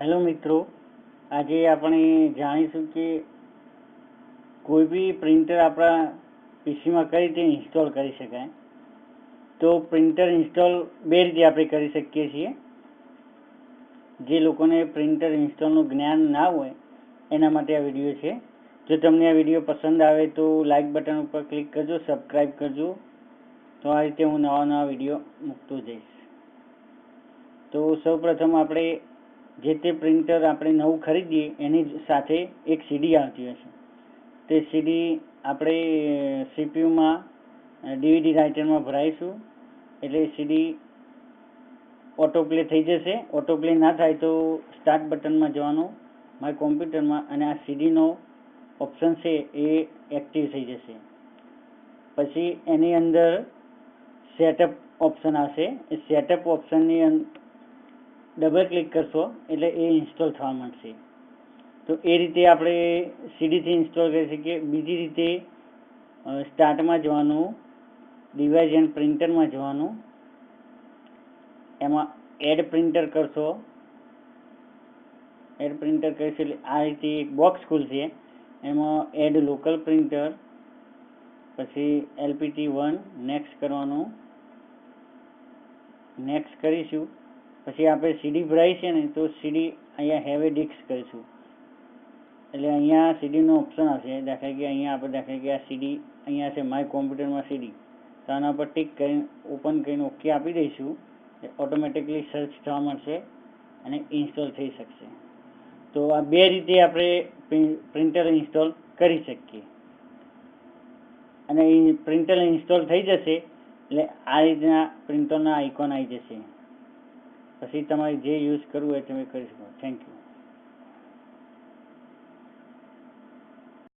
Hello મિત્રો, આજે આપણે જાણીશું કે કોઈ બી પ્રિન્ટર આપણા પીસીમાં કઈ રીતે ઇન્સ્ટોલ કરી શકાય. તો પ્રિન્ટર ઇન્સ્ટોલ બે રીતે આપણે કરી શકીએ છીએ. જે લોકોને પ્રિન્ટર ઇન્સ્ટોલનું જ્ઞાન ના હોય, એના માટે આ વીડિયો છે. જો તમને આ વીડિયો પસંદ આવે તો લાઇક બટન ઉપર ક્લિક કરજો સબસ્ક્રાઈબ કરજો. તો આ રીતે હું નવા નવા વીડિયો મૂકતો જઈશ. તો સૌપ્રથમ આપણે જે તે પ્રિન્ટર આપણે નવું ખરીદીએ, એની સાથે એક સીડી આવતી હશે. તે સીડી આપણે સીપીયુમાં ડીવીડી રાઇટરમાં ભરાઈશું. એટલે સીડી ઓટો પ્લે થઈ જશે. ઓટો પ્લે ના થાય તો સ્ટાર્ટ બટનમાં જવાનું, મારી કોમ્પ્યુટરમાં અને આ સીડીનો ઓપ્શન છે એ એક્ટિવ થઈ જશે. પછી એની અંદર સેટઅપ ઓપ્શન આવશે. એ સેટઅપ ઓપ્શનની ડબલ ક્લિક કરશો, એટલે એ ઇન્સ્ટોલ થવા માંડશે. તો એ રીતે આપણે સીડીથી ઇન્સ્ટોલ કરી શકીએ. બીજી રીતે સ્ટાર્ટમાં જવાનું ડિવાઇસ એન્ડ પ્રિન્ટરમાં જવાનું. એમાં એડ પ્રિન્ટર કરશો. એડ પ્રિન્ટર કરીશું એટલે આ રીતે એક બોક્સ ખુલશે. એમાં એડ લોકલ પ્રિન્ટર પછી એલપીટી વન નેક્સ્ટ કરવાનું. નેક્સ્ટ કરીશું. પછી આપણે સીડી ભરાય છે ને, તો સીડી અહીંયા હેવે એ ડિસ્ક કરીશું. એટલે અહીંયા સીડીનો ઓપ્શન આવશે. દાખલા કે અહીંયા આપણે દાખલા કે આ સીડી અહીંયા છે માય કોમ્પ્યુટરમાં સીડી. તો આના પર ટિક કરીને, ઓપન કરીને ઓકે આપી દઈશું. ઓટોમેટિકલી સર્ચ થવા મળશે અને ઇન્સ્ટોલ થઈ શકશે. તો આ બે રીતે આપણે પ્રિન્ટર ઇન્સ્ટોલ કરી શકીએ. અને એ પ્રિન્ટર ઇન્સ્ટોલ થઈ જશે, એટલે આ રીતના પ્રિન્ટરના આઇકોન આવી જશે. પછી તમારે જે યુઝ કરવું હોય તમે કરી શકો. Thank you